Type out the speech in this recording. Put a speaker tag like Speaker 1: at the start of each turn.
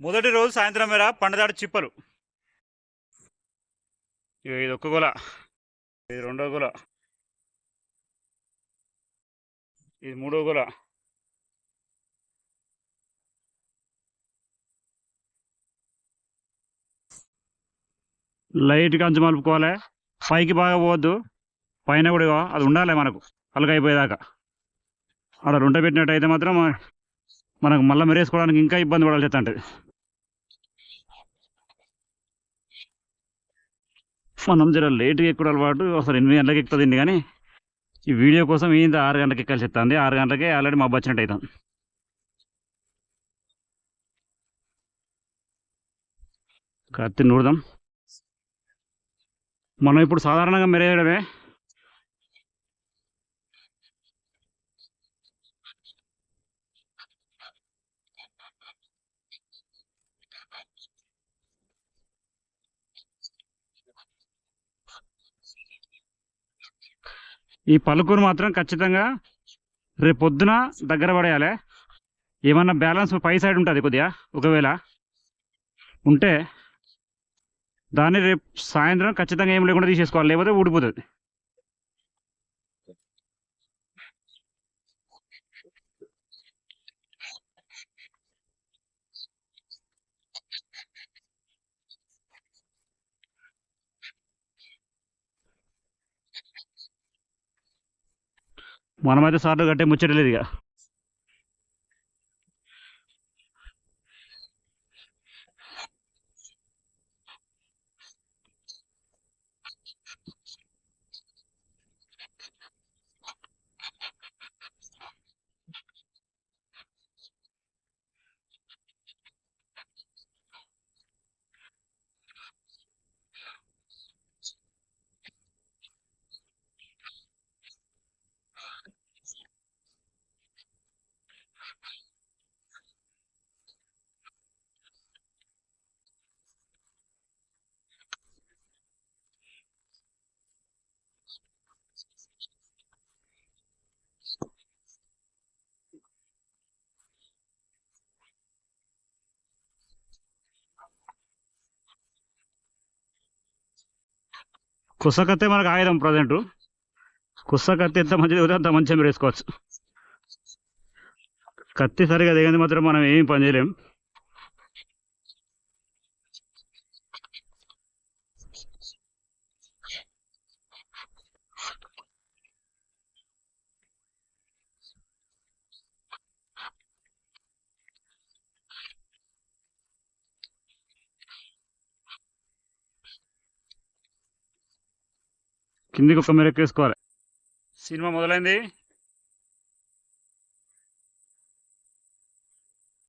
Speaker 1: మొదటి రోజు సాయంత్రం మేర పండదాడు చిప్పలు. ఇగో ఇది ఒక్క గుల. ఇది రెండో గుల. ఇది మూడో గుల. లైట్గా అంచు మలుపుకోవాలి. పైకి బాగా పోవద్దు. పైన కూడా అది ఉండాలి మనకు. అలకైపోయేదాకా అక్కడ రుంట పెట్టినట్టయితే మాత్రం మనకు మళ్ళీ మెరేసుకోవడానికి ఇంకా ఇబ్బంది పడాలి అంటే మనం జర లేట్గా ఎక్కువ అలవాటు అసలు ఎనిమిది గంటలకు ఎక్కుతుంది కానీ ఈ వీడియో కోసం ఏంది ఆరు గంటలకు ఎక్కాల్సి వస్తుంది. ఆరు గంటలకే ఆల్రెడీ మా వచ్చినట్టు అవుతాం కత్తి నూడదాం మనం ఇప్పుడు సాధారణంగా మెరేయడమే. ఈ పలుకును మాత్రం ఖచ్చితంగా రేపు పొద్దున దగ్గర పడేయాలి. ఏమన్నా బ్యాలెన్స్ పై సైడ్ ఉంటుంది కొద్దిగా ఒకవేళ ఉంటే దాన్ని రేపు సాయంత్రం ఖచ్చితంగా ఏం లేకుండా తీసేసుకోవాలి లేకపోతే ఊడిపోతుంది. మనమైతే సార్లు కట్టే ముచ్చటలేదు ఇక. కుసకత్తే మనకు ఆయుధం ప్రజెంట్. కుసకత్తి ఎంత మంచిది అంత మంచిగా మీరు వేసుకోవచ్చు. కత్తి సరిగా దిగింది మాత్రం మనం ఏం పని చేయలేం. కిందికి ఒక మెరకు వేసుకోవాలి. సినిమా మొదలైంది.